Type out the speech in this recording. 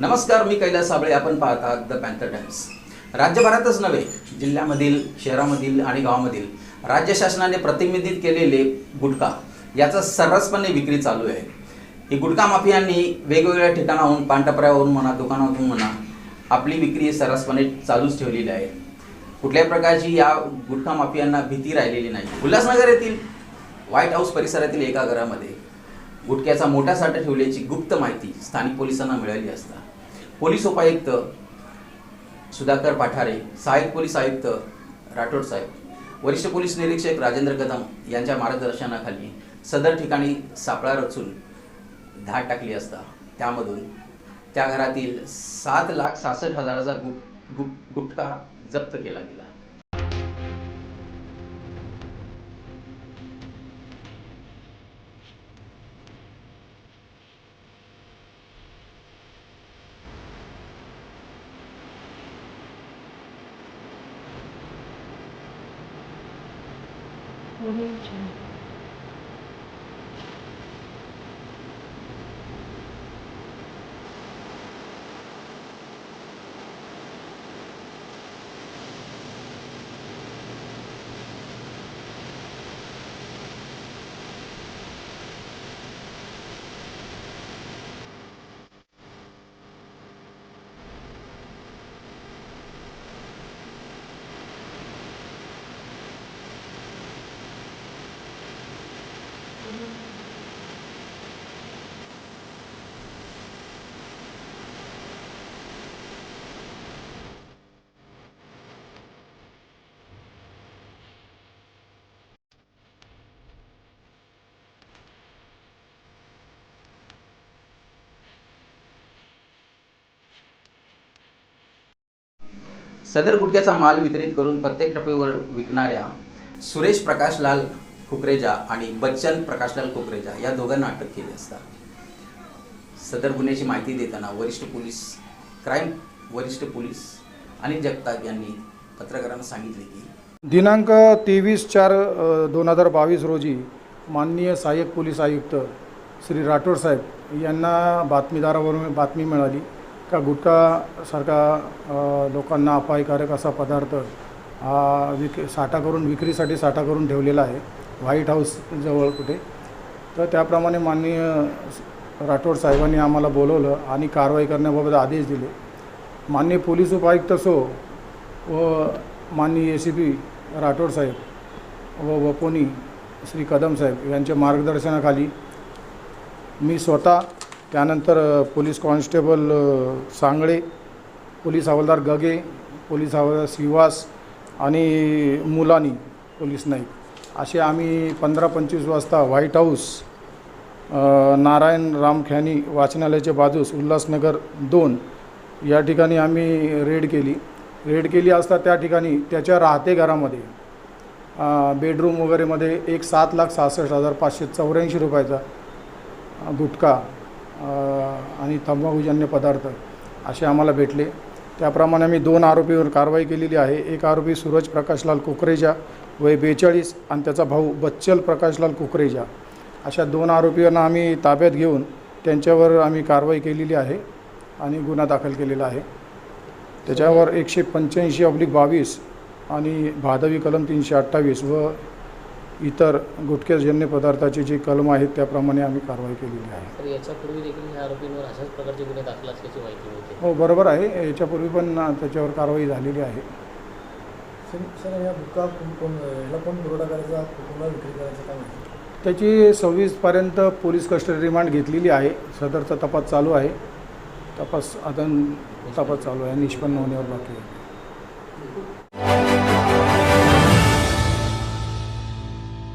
नमस्कार मी कैलास साबळे. आपण पाहतात द पॅन्थर टाइम्स राज्यभरातच नव्हे जिल्ह्यामधील शहरामधील आणि गावामधील राज्य शासनाने प्रतिनिधित केलेले गुटखा याचा सर्रासपणे विक्री चालू आहे. ही गुटखा माफियांनी वेगवेगळ्या ठिकाणाहून पानटपऱ्यावरून म्हणा दुकानातून म्हणा आपली विक्री सर्रासपणे चालूच ठेवलेली आहे. कुठल्याही प्रकारची या गुटखा माफियांना भीती राहिलेली नाही. उल्हासनगर येथील व्हाईट हाऊस परिसरातील एका घरामध्ये गुटख्याचा मोठा साठा ठेवल्याची गुप्त माहिती स्थानिक पोलिसांना मिळाली असता. पोलीस उपायुक्त सुधाकर पाठारे सहाय्यक पोलीस आयुक्त राठोड साहेब वरिष्ठ पोलीस निरीक्षक राजेंद्र कदम यांच्या मार्गदर्शनाखाली सदर ठिकाणी सापळा रचून धाड टाकली असता. त्यामधून त्या घरातील सात लाख सहासष्ट हजाराचा गुप गुप गुटखा जप्त केला गेला. mmhmm सदर गुटख्याचा माल वितरित करून प्रत्येक टप्प्यावर विकणाऱ्या सुरेश प्रकाशलाल कुकरेजा आणि बच्चन प्रकाशलाल कुकरेजा या दोघांना अटक केली असता. सदर गुन्ह्याची माहिती देताना वरिष्ठ पोलीस क्राईम वरिष्ठ पोलीस अनिल जगताप यांनी पत्रकारांना सांगितले की दिनांक तेवीस चार दोन हजार बावीस रोजी माननीय सहाय्यक पोलीस आयुक्त श्री राठोड साहेब यांना बातमीदारावरून बातमी मिळाली का गुटखासारखा लोकांना अपायकारक असा पदार्थ हा विक साठा करून विक्रीसाठी साठा करून ठेवलेला आहे. व्हाईट हाऊसजवळ कुठे? तर त्याप्रमाणे माननीय राठोड साहेबांनी आम्हाला बोलवलं आणि कारवाई करण्याबाबत आदेश दिले. माननीय पोलीस उपायुक्त असो व माननीय ए सी पी राठोड साहेब व वपोनी श्री कदम साहेब यांच्या मार्गदर्शनाखाली मी स्वतः त्यानंतर पोलीस कॉन्स्टेबल सांगळे पोलीस हवालदार गगे पोलीस हवालदार श्रीवास आणि मुलानी पोलीस नाईक असे आम्ही पंधरा पंचवीस वाजता व्हाईट हाऊस नारायण रामख्यानी वाचनालयाच्या बाजूस उल्हासनगर दोन या ठिकाणी आम्ही रेड केली. रेड केली असता त्या ठिकाणी त्याच्या राहते घरामध्ये बेडरूम वगैरेमध्ये एक सात लाख सहासष्ट हजार पाचशे चौऱ्याऐंशी रुपयाचा गुटखा आणि तंबाखूजन्य पदार्थ असे आम्हाला भेटले. त्याप्रमाणे आम्ही दोन आरोपीवर कारवाई केलेली आहे. एक आरोपी सूरज प्रकाशलाल कुकरेजा वय बेचाळीस आणि त्याचा भाऊ बच्चल प्रकाशलाल कुकरेजा. अशा दोन आरोपींना आम्ही ताब्यात घेऊन त्यांच्यावर आम्ही कारवाई केलेली आहे आणि गुन्हा दाखल केलेला आहे. त्याच्यावर एकशे पंच्याऐंशी ऑब्लिक बावीस आणि भादवी कलम तीनशे अठ्ठावीस व इतर गुटखेजन्य पदार्थाचे जे कलम आहेत त्याप्रमाणे आम्ही कारवाई केलेली आहे. तर याच्यापूर्वी देखील ह्या आरोपींवर अशाच प्रकारचे गुन्हे दाखल असल्याची माहिती मिळते. हो बरोबर आहे. याच्यापूर्वी पण त्याच्यावर कारवाई झालेली आहे. सर सर या बुका कोण याला कोण पुरवठा करायचा कोणाला विक्री करायचा काय त्याची सव्वीसपर्यंत पोलीस कस्टडी रिमांड घेतलेली आहे. सदरचा तपास चालू आहे. तपास अजून तपास चालू आहे. निष्पन्न होण्यावर बाकी आहे.